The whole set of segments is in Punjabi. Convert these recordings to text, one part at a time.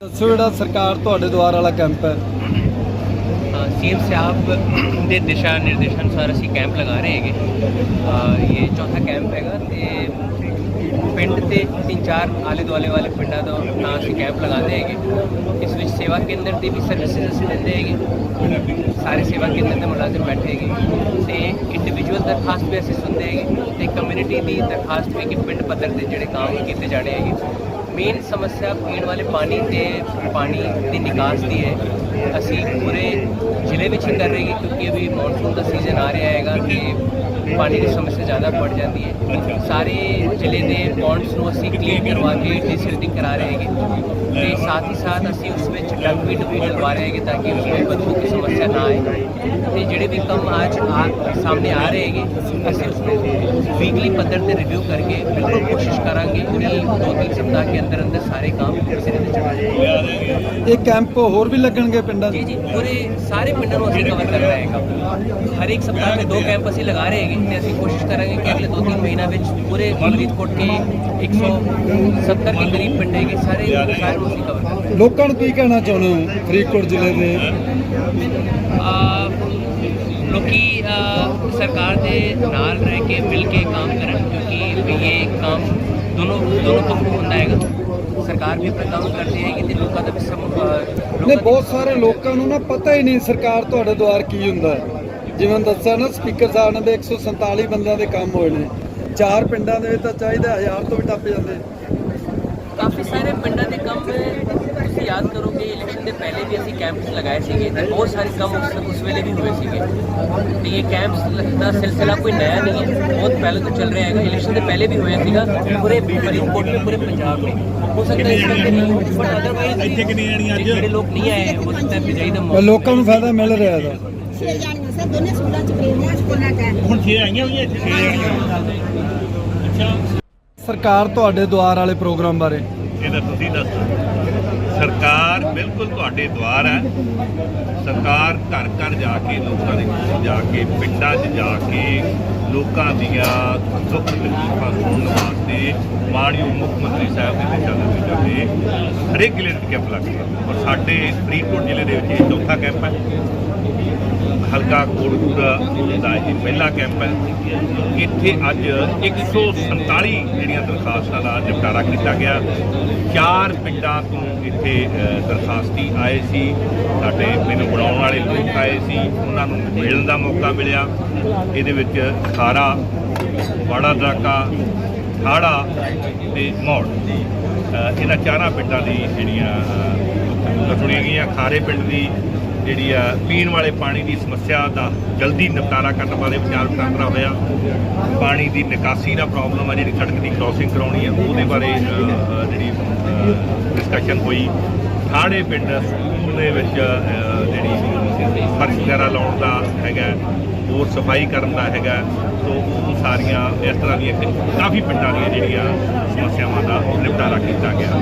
ਦੱਸੋ ਜਿਹੜਾ ਸਰਕਾਰ ਤੁਹਾਡੇ ਦੁਆਰ ਵਾਲਾ ਕੈਂਪ ਹੈ। ਸੀਐਮ ਸਾਹਿਬ ਦੇ ਦਿਸ਼ਾ ਨਿਰਦੇਸ਼ਾਂ ਅਨੁਸਾਰ ਅਸੀਂ ਕੈਂਪ ਲਗਾ ਰਹੇ ਹੈਗੇ। ਇਹ ਚੌਥਾ ਕੈਂਪ ਹੈਗਾ ਤੇ ਪਿੰਡ ਤੇ ਤਿੰਨ ਚਾਰ ਆਲੇ ਦੁਆਲੇ ਵਾਲੇ ਪਿੰਡਾਂ ਦਾ ਨਾਂ ਅਸੀਂ ਕੈਂਪ ਲਗਾਉਂਦੇ ਹੈਗੇ। ਇਸ ਵਿੱਚ ਸੇਵਾ ਕੇਂਦਰ ਦੀ ਵੀ ਸਰਵਿਸਿਜ਼ ਅਸੀਂ ਦਿੰਦੇ ਹੈਗੇ। ਸਾਰੇ ਸੇਵਾ ਕੇਂਦਰ ਦੇ ਮੁਲਾਜ਼ਮ ਬੈਠੇ ਹੈਗੇ। ਤੇ ਇੰਡੀਵਿਜੂਅਲ ਦਰਖਾਸਤ ਵੀ ਅਸੀਂ ਸੁਣਦੇ ਹੈਗੇ ਤੇ ਕਮਿਊਨਿਟੀ ਦੀ ਦਰਖਾਸਤ ਵੀ ਕਿ ਪਿੰਡ ਪੱਧਰ ਤੇ ਜਿਹੜੇ ਕੰਮ ਕੀਤੇ ਜਾਣੇ ਹੈਗੇ। ਮੇਨ ਸਮੱਸਿਆ ਪੀਣ ਵਾਲੇ ਪਾਣੀ ਤੇ ਪਾਣੀ ਦੀ ਨਿਕਾਸ ਦੀ ਹੈ ਅਸੀਂ ਪੂਰੇ ਜ਼ਿਲ੍ਹੇ ਵਿੱਚ ਹੀ ਕਰ ਰਹੇ ਹਾਂ ਕਿਉਂਕਿ ਅਭੀ ਮੌਨਸੂਨ ਦਾ ਸੀਜ਼ਨ ਆ ਰਿਹਾ ਹੈਗਾ ਤੇ ਪਾਣੀ ਦੀ ਸਮੱਸਿਆ ਜ਼ਿਆਦਾ ਵੱਧ ਜਾਂਦੀ ਹੈ ਸਾਰੇ ਜ਼ਿਲ੍ਹੇ ਦੇ ਪੌਂਡਸ ਨੂੰ ਅਸੀਂ ਕਲੀਨ ਕਰਵਾ ਕੇ ਡੀਸਿਲਟਿੰਗ ਕਰਾ ਰਹੇ ਹੈਗੇ ਤੇ ਸਾਥ ਹੀ ਸਾਥ ਅਸੀਂ ਉਸ ਵਿੱਚ ਡੰਪ ਵੀ ਵੀ ਡਲਵਾ ਰਹੇ ਹੈਗੇ ਤਾਂ ਕਿ ਉਸ ਵਿੱਚ ਬਦਬੂ ਦੀ ਸਮੱਸਿਆ ਨਾ ਆਏ ਤੇ ਜਿਹੜੇ ਵੀ ਕੰਮ ਅੱਜ ਆ ਸਾਹਮਣੇ ਆ ਰਹੇ ਹੈਗੇ ਅਸੀਂ ਉਸ ਨੂੰ ਵੀਕਲੀ ਪੱਧਰ ਤੇ ਰਿਵਿਊ ਕਰਕੇ ਬਿਲਕੁਲ ਕੋਸ਼ਿਸ਼ ਇਹ ਕੈਂਪ ਹੋਰ ਵੀ ਲੱਗਣਗੇ ਪਿੰਡਾਂ ਜੀ ਜੀ ਪੂਰੇ ਸਾਰੇ ਪਿੰਡਾਂ ਨੂੰ ਅਸੀਂ ਕਵਰ ਕਰਨਾ ਹੈ ਕੰਮ। ਹਰ ਇੱਕ ਸਪਤਾਹ ਦੇ ਦੋ ਕੈਂਪ ਅਸੀਂ ਲਗਾ ਰਹੇ ਹੈਗੇ ਤੇ ਅਸੀਂ ਕੋਸ਼ਿਸ਼ ਕਰਾਂਗੇ ਕਿ ਅਗਲੇ 2-3 ਮਹੀਨਾ ਵਿੱਚ ਪੂਰੇ ਫਰੀਦਕੋਟ ਕੇ 170 ਦੇ ਕਰੀਬ ਪਿੰਡ ਹੈਗੇ ਸਾਰੇ ਸਾਰੇ ਨੂੰ ਅਸੀਂ ਕਵਰ ਕਰਾਂਗੇ। ਲੋਕਾਂ ਨੂੰ ਕੀ ਕਹਿਣਾ ਚਾਹੁੰਦੇ ਹੋ ਫਰੀਦਕੋਟ ਜ਼ਿਲ੍ਹੇ ਦੇ? ਆ ਲੋਕੀ ਸਰਕਾਰ ਦੇ ਨਾਲ ਰਹਿ ਕੇ ਮਿਲ ਕੇ ਕੰਮ ਕਰਨ, ਕਿਉਂਕਿ ਇਹ ਕੰਮ ਦੋਨੋਂ ਦੋਨੋਂ ਪੱਖੋਂ ਹੁੰਦਾ ਹੈਗਾ। ਸਰਕਾਰ ਵੀ ਆਪਣਾ ਕੰਮ ਕਰਦੀ ਹੈਗੀ ਤੇ ਲੋਕਾਂ ਦਾ ਵੀ ਸਮ ਨੇ ਬਹੁਤ ਸਾਰੇ ਲੋਕਾਂ ਨੂੰ ਨਾ ਪਤਾ ਹੀ ਨਹੀਂ ਸਰਕਾਰ ਤੁਹਾਡੇ ਦੁਆਰ ਕੀ ਹੁੰਦਾ ਹੈ। ਜਿਵੇਂ ਦੱਸਿਆ ਨਾ ਸਪੀਕਰ ਸਾਹਿਬ ਨੇ ਵੀ 147 ਬੰਦਿਆਂ ਦੇ ਕੰਮ ਹੋਏ ਨੇ। ਚਾਰ ਪਿੰਡਾਂ ਦੇ ਵਿੱਚ ਤਾਂ ਚਾਹੀਦਾ ਹਜ਼ਾਰ ਤੋਂ ਵੀ ਟੱਪ ਜਾਂਦੇ। ਕਾਫੀ ਸਾਰੇ ਪਿੰਡਾਂ ਦੇ ਕੰਮ ਤੁਸੀਂ ਯਾਦ ਕਰੋਗੇ ਇਲੈਕਸ਼ਨ ਦੇ ਪਹਿਲੇ ਵੀ ਅਸੀਂ ਕੈਂਪਸ ਲਗਾਏ ਸੀਗੇ ਤੇ ਬਹੁਤ ਸਾਰੇ ਕੰਮ ਉਸ ਵੇਲੇ ਵੀ ਹੋਏ ਸੀਗੇ। ਤੇ ਇਹ ਕੈਂਪਸ ਦਾ ਸਿਲਸਿਲਾ ਕੋਈ ਨਇਆ ਨਹੀਂ ਹੈ ਬਹੁਤ ਪਹਿਲਾਂ ਤੋਂ ਚੱਲ ਰਿਹਾ ਹੈਗਾ। ਇਲੈਕਸ਼ਨ ਦੇ ਪਹਿਲੇ ਵੀ ਹੋਇਆ ਸੀਗਾ ਪੂਰੇ ਫਰੀਦਕੋਟ ਪੂਰੇ ਪੰਜਾਬ ਵਿੱਚ ਹੋ ਸਕਦਾ ਇਸ ਕਰਕੇ ਨਹੀਂ ਬਟ ਅਦਰਵਾਈਜ਼ ਇੱਥੇ ਕਿੰਨੇ ਜਣੀ ਅੱਜ? ਜਿਹੜੇ ਲੋਕ ਨਹੀਂ ਆਏ ਉਸ ਟਾਈਮ ਵਿਜਾਈ ਦਾ ਮੌਕਾ ਲੋਕਾਂ ਨੂੰ ਫਾਇਦਾ ਮਿਲ ਰਿਹਾ ਦਾ ਸੇ ਜਾਣੀਆਂ ਸਰ ਦੋਨੇ ਸਕੂਲਾਂ ਚ ਪ੍ਰੇਰਨਾ ਸਕੂਲਾਂ ਦਾ ਹੁਣ ਛੇ ਆਈਆਂ ਹੋਈਆਂ ਇੱਥੇ? ਛੇ ਜਾਣੀਆਂ ਅੱਛਾ। ਸਰਕਾਰ ਤੁਹਾਡੇ ਦੁਆਰ ਵਾਲੇ ਪ੍ਰੋਗਰਾਮ ਬਾਰੇ? ਇਹਦਾ ਤੁਸੀਂ ਦੱਸੋ ਸਰਕਾਰ ਬਿਲਕੁਲ ਤੁਹਾਡੇ ਦੁਆਰ ਹੈ। ਸਰਕਾਰ ਘਰ ਘਰ ਜਾ ਕੇ ਲੋਕਾਂ ਦੇ ਕੋਲ ਜਾ ਕੇ, ਪਿੰਡਾਂ 'ਚ ਜਾ ਕੇ ਲੋਕਾਂ ਦੀਆਂ ਦੁੱਖ ਤਕਲੀਫਾਂ ਸੁਣਨ ਵਾਸਤੇ ਮਾਣਯੋਗ ਮੁੱਖ ਮੰਤਰੀ ਸਾਹਿਬ ਦੇ ਦਿਸ਼ਾ ਨਿਰਦੇਸ਼ਾਂ ਤੇ ਹਰੇਕ ਜ਼ਿਲ੍ਹੇ ਦੇ ਕੈਂਪ ਲੱਗਦਾ ਔਰ ਸਾਡੇ ਫਰੀਦਕੋਟ ਜ਼ਿਲ੍ਹੇ ਦੇ ਵਿੱਚ ਇਹ ਚੌਥਾ ਕੈਂਪ ਹੈ। ਹਲਕਾ ਕੋਟਪੂਰਾ ਦਾ ਇਹ ਪਹਿਲਾ ਕੈਂਪ ਹੈ। ਇੱਥੇ ਅੱਜ 147 ਜਿਹੜੀਆਂ ਦਰਖਾਸਤਾਂ ਦਾ ਨਿਪਟਾਰਾ ਕੀਤਾ ਗਿਆ। ਚਾਰ ਪਿੰਡਾਂ ਤੋਂ ਇੱਥੇ ਦਰਖਾਸਤੀ ਆਏ ਸੀ। ਸਾਡੇ ਮੈਨੂੰ ਬਣਾਉਣ ਵਾਲੇ ਲੋਕ ਆਏ ਸੀ। ਉਹਨਾਂ ਨੂੰ ਮਿਲਣ ਦਾ ਮੌਕਾ ਮਿਲਿਆ। ਇਹਦੇ ਵਿੱਚ ਖਾਰਾ, ਬਾੜਾ ਦਰਾਕਾ, ਖਾੜਾ ਤੇ ਮੌੜ। ਇਹਨਾਂ ਚਾਰਾਂ ਪਿੰਡਾਂ ਦੀ ਜਿਹੜੀਆਂ ਸੁਣੀਆਂ ਗਈਆਂ। ਖਾਰੇ ਪਿੰਡ ਦੀ ਜਿਹੜੀ ਆ, ਪੀਣ ਵਾਲੇ ਪਾਣੀ ਦੀ ਸਮੱਸਿਆ ਦਾ ਜਲਦੀ ਨਿਪਟਾਰਾ ਕਰਨ ਵਾਲੇ ਵਿਚਾਰ ਵਟਾਂਦਰਾ ਹੋਇਆ। ਪਾਣੀ ਦੀ ਨਿਕਾਸੀ ਦਾ ਪ੍ਰੋਬਲਮ ਆ, ਜਿਹੜੀ ਸੜਕ ਦੀ ਕ੍ਰਾਸਿੰਗ ਕਰਾਉਣੀ ਆ, ਉਹਦੇ ਬਾਰੇ ਜਿਹੜੀ ਡਿਸਕਸ਼ਨ ਹੋਈ। ਖਾੜੇ ਪਿੰਡ ਸਕੂਲ ਦੇ ਵਿੱਚ ਜਿਹੜੀ ਫਰਸ਼ ਵਗੈਰਾ ਲਾਉਣ ਦਾ ਹੈਗਾ, ਹੋਰ ਸਫ਼ਾਈ ਕਰਨ ਦਾ ਹੈਗਾ ਸੋ ਉਹ ਸਾਰੀਆਂ ਇਸ ਤਰ੍ਹਾਂ ਦੀਆਂ ਕਾਫੀ ਪਿੰਡਾਂ ਦੀਆਂ ਜਿਹੜੀਆਂ ਸਮੱਸਿਆਵਾਂ ਦਾ ਨਿਪਟਾਰਾ ਕੀਤਾ ਗਿਆ।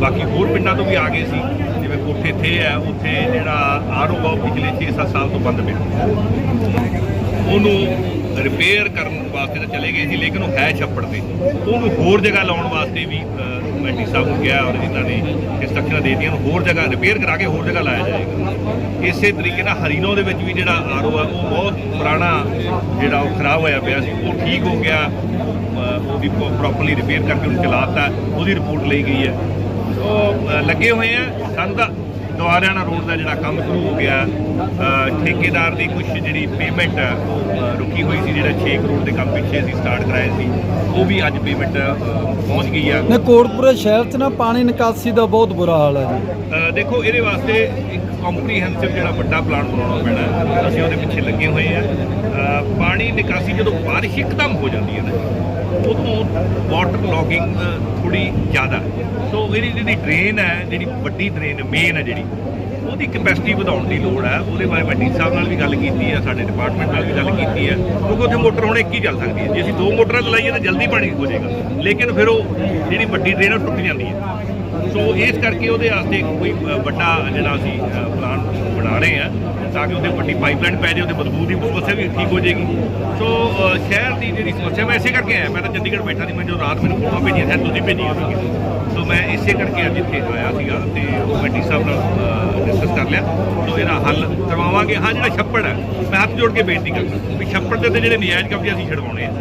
ਬਾਕੀ ਹੋਰ ਪਿੰਡਾਂ ਤੋਂ ਵੀ ਆ ਗਏ ਸੀ। ਜਿਵੇਂ ਕੋਠੇ ਥੇ ਹੈ ਉੱਥੇ ਜਿਹੜਾ ਆਰਓ ਬਾਬ ਪਿਛਲੇ 6-7 ਸਾਲ ਤੋਂ ਬੰਦ ਪਿਆ। ਉਹਨੂੰ ਰਿਪੇਅਰ ਕਰਨ ਵਾਸਤੇ ਤਾਂ ਚਲੇ ਗਏ ਸੀ, ਲੇਕਿਨ ਉਹ ਹੈ ਛੱਪੜ ਤੇ। ਉਹਨੂੰ ਹੋਰ ਜਗ੍ਹਾ ਲਾਉਣ ਵਾਸਤੇ ਵੀ ਕਮੇਟੀ ਸਾਹਿਬ ਨੂੰ ਕਿਹਾ ਔਰ ਇਹਨਾਂ ਨੇ ਇੰਸਟਰਕਸ਼ਨਾਂ ਦੇ ਦਿੱਤੀਆਂ, ਉਹਨੂੰ ਹੋਰ ਜਗ੍ਹਾ ਰਿਪੇਅਰ ਕਰਾ ਕੇ ਹੋਰ ਜਗ੍ਹਾ ਲਾਇਆ ਜਾਏਗਾ। ਇਸੇ ਤਰੀਕੇ ਨਾਲ ਹਰੀਨੋ ਦੇ ਵਿੱਚ ਵੀ ਜਿਹੜਾ ਆਰਓ ਆ, ਉਹ ਬਹੁਤ ਪੁਰਾਣਾ ਜਿਹੜਾ ਉਹ ਖਰਾਬ ਹੋਇਆ ਪਿਆ ਸੀ, ਉਹ ਠੀਕ ਹੋ ਗਿਆ। ਉਹਦੀ ਪ੍ਰੋਪਰਲੀ ਰਿਪੇਅਰ ਕਰਕੇ ਉਹਨੂੰ ਚਲਾਤਾ ਉਹਦੀ ਰਿਪੋਰਟ ਲਈ ਗਈ ਹੈ। ਲੱਗੇ ਹੋਏ ਆ। ਤਾਂ ਦੁਆਰਿਆਣਾ ਰੋਡ ਦਾ ਜਿਹੜਾ ਕੰਮ ਸ਼ੁਰੂ ਹੋ ਗਿਆ ਠੇਕੇਦਾਰ ਦੀ ਕੁਝ ਜਿਹੜੀ ਪੇਮੈਂਟ ਰੁਕੀ ਹੋਈ ਸੀ ਜਿਹੜਾ 6 ਕਰੋੜ ਦੇ ਕੰਮ ਪਿੱਛੇ ਅਸੀਂ ਸਟਾਰਟ ਕਰਾਏ ਸੀ ਉਹ ਵੀ ਅੱਜ ਪੇਮੈਂਟ ਪਹੁੰਚ ਗਈ ਆ। ਨੇ ਕੋਟਪੁਰੇ ਸ਼ਹਿਰ 'ਚ ਨਾ ਪਾਣੀ ਨਿਕਾਸੀ ਦਾ ਬਹੁਤ ਬੁਰਾ ਹਾਲ ਹੈ ਦੇਖੋ ਇਹਦੇ ਵਾਸਤੇ ਇੱਕ ਕੰਪਰੀਹੈਂਸਿਵ ਜਿਹੜਾ ਵੱਡਾ ਪਲਾਨ ਬਣਾਉਣਾ ਪੈਣਾ ਅਸੀਂ ਉਹਦੇ ਪਿੱਛੇ ਲੱਗੇ ਹੋਏ ਆ ਪਾਣੀ ਨਿਕਾਸੀ ਜਦੋਂ ਬਾਰਿਸ਼ ਇੱਕਦਮ ਹੋ ਜਾਂਦੀ ਹੈ ਨਾ, ਉਦੋਂ ਵਾਟਰ ਲੌਗਿੰਗ ਥੋੜੀ ਜ਼ਿਆਦਾ ਸੋ ਇਹਦੀ ਜਿਹੜੀ ਡਰੇਨ ਹੈ, ਜਿਹੜੀ ਵੱਡੀ ਡਰੇਨ ਮੇਨ ਹੈ ਜਿਹੜੀ, ਉਹਦੀ ਕੈਪੈਸਿਟੀ ਵਧਾਉਣ ਦੀ ਲੋੜ ਹੈ। ਉਹਦੇ ਬਾਰੇ ਮੈਂ ਡੀ ਸਾਹਿਬ ਨਾਲ ਵੀ ਗੱਲ ਕੀਤੀ ਹੈ, ਸਾਡੇ ਡਿਪਾਰਟਮੈਂਟ ਨਾਲ ਵੀ ਗੱਲ ਕੀਤੀ ਹੈ, ਕਿਉਂਕਿ ਉੱਥੇ ਮੋਟਰ ਹੁਣ ਇੱਕ ਹੀ ਚੱਲ ਸਕਦੀ ਹੈ। ਜੇ ਅਸੀਂ ਦੋ ਮੋਟਰਾਂ ਚਲਾਈਏ ਤਾਂ ਜਲਦੀ ਪਾਣੀ ਹੋ ਜਾਏਗਾ। ਲੇਕਿਨ ਫਿਰ ਉਹ ਜਿਹੜੀ ਵੱਡੀ ਡਰੇਨ ਉਹ ਟੁੱਟ ਜਾਂਦੀ ਹੈ। ਸੋ ਇਸ ਕਰਕੇ ਉਹਦੇ ਵਾਸਤੇ ਕੋਈ ਵੱਡਾ ਜਿਹੜਾ ਅਸੀਂ ਪਲਾਨ ਬਣਾ ਰਹੇ ਹਾਂ ਤਾਂ ਕਿ ਉਹਦੇ ਵੱਡੀ ਪਾਈਪਲਾਈਨ ਪੈ ਜਾਏ, ਉਹਦੇ ਬਦਬੂ ਦੀ ਸਮੱਸਿਆ ਵੀ ਠੀਕ ਹੋ ਜਾਏਗੀ। ਸੋ ਸ਼ਹਿਰ ਦੀ ਜਿਹੜੀ ਸਮੱਸਿਆ, ਮੈਂ ਇਸੇ ਕਰਕੇ ਆਇਆ। ਮੈਂ ਤਾਂ ਚੰਡੀਗੜ੍ਹ ਬੈਠਾ ਸੀ, ਮੈਂ ਜੋ ਰਾਤ ਮੈਨੂੰ ਫੋਟੋ ਭੇਜੀਆਂ ਸੀ ਤੁਸੀਂ ਭੇਜੀਆਂ ਸੀ ਸੋ, ਮੈਂ ਇਸੇ ਕਰਕੇ ਅੱਜ ਇੱਥੇ ਆਇਆ ਸੀਗਾ ਤੇ ਉਹ ਮੈਂ ਸਾਹਿਬ ਨਾਲ ਡਿਸਕਸ ਕਰ ਲਿਆ। ਸੋ, ਇਹਦਾ ਹੱਲ ਕਰਵਾਵਾਂਗੇ। ਹਾਂ, ਜਿਹੜਾ ਛੱਪੜ ਹੈ, ਮੈਂ ਹੱਥ ਜੋੜ ਕੇ ਬੇਨਤੀ ਕਰਦਾ ਵੀ ਛੱਪੜ ਦੇ ਤੇ ਜਿਹੜੇ ਨਜਾਇਜ਼ ਕਬਜ਼ੇ ਅਸੀਂ ਛਡਵਾਉਣੇ ਆ।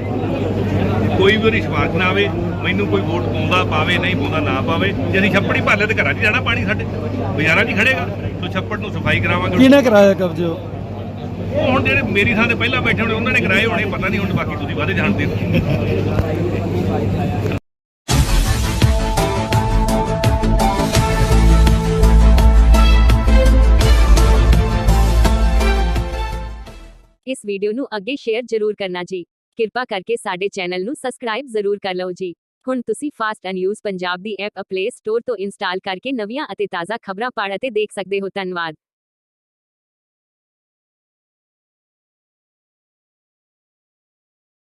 ਕੋਈ ਵੀ ਉਹਦੀ ਸਿਫਾਰਿਸ਼ ਨਾ ਆਵੇ ਮੈਨੂੰ ਕੋਈ ਵੋਟ ਪਾਉਂਦਾ ਪਾਵੇ ਨਹੀਂ ਪਾਉਂਦਾ ਨਾ ਪਾਵੇ ਜੇ ਅਸੀਂ ਛੱਪੜ ਭਾਲੇ ਤੇ ਘਰਾਂ 'ਚ ਜਾਣਾ ਪਾਣੀ ਸਾਡੇ। ਬਾਜ਼ਾਰਾਂ 'ਚ ਖੜੇਗਾ ਸੋ ਛੱਪੜ ਨੂੰ ਸਫ਼ਾਈ ਕਰਾਵਾਂਗੇ ਕਿਹਨੇ ਕਰਾਇਆ ਕਬਜ਼ੇ ਉਹ? ਉਹ ਹੁਣ ਜਿਹੜੇ ਮੇਰੀ ਥਾਂ ਤੇ ਪਹਿਲਾਂ ਬੈਠੇ ਹੋਣੇ ਉਹਨਾਂ ਨੇ ਕਰਾਏ ਹੋਣੇ ਪਤਾ ਨਹੀਂ ਹੁਣ ਬਾਕੀ ਤੁਸੀਂ ਵਾਦੇ ਜਾਣਦੇ ਹੋ ਇਸ ਵੀਡੀਓ ਨੂੰ ਅੱਗੇ ਸ਼ੇਅਰ ਜ਼ਰੂਰ ਕਰਨਾ ਜੀ। ਕਿਰਪਾ ਕਰਕੇ ਸਾਡੇ ਚੈਨਲ ਨੂੰ ਸਬਸਕ੍ਰਾਈਬ ਜ਼ਰੂਰ ਕਰ ਲਓ ਜੀ। ਹੁਣ ਤੁਸੀਂ ਫਾਸਟ ਐਂਡ ਨਿਊਜ਼ ਪੰਜਾਬ ਦੀ ਐਪ ਪਲੇ ਸਟੋਰ ਤੋਂ ਇੰਸਟਾਲ ਕਰਕੇ ਨਵੀਆਂ ਅਤੇ ਤਾਜ਼ਾ ਖਬਰਾਂ ਪੜ੍ਹ ਅਤੇ ਦੇਖ ਸਕਦੇ ਹੋ। ਧੰਨਵਾਦ।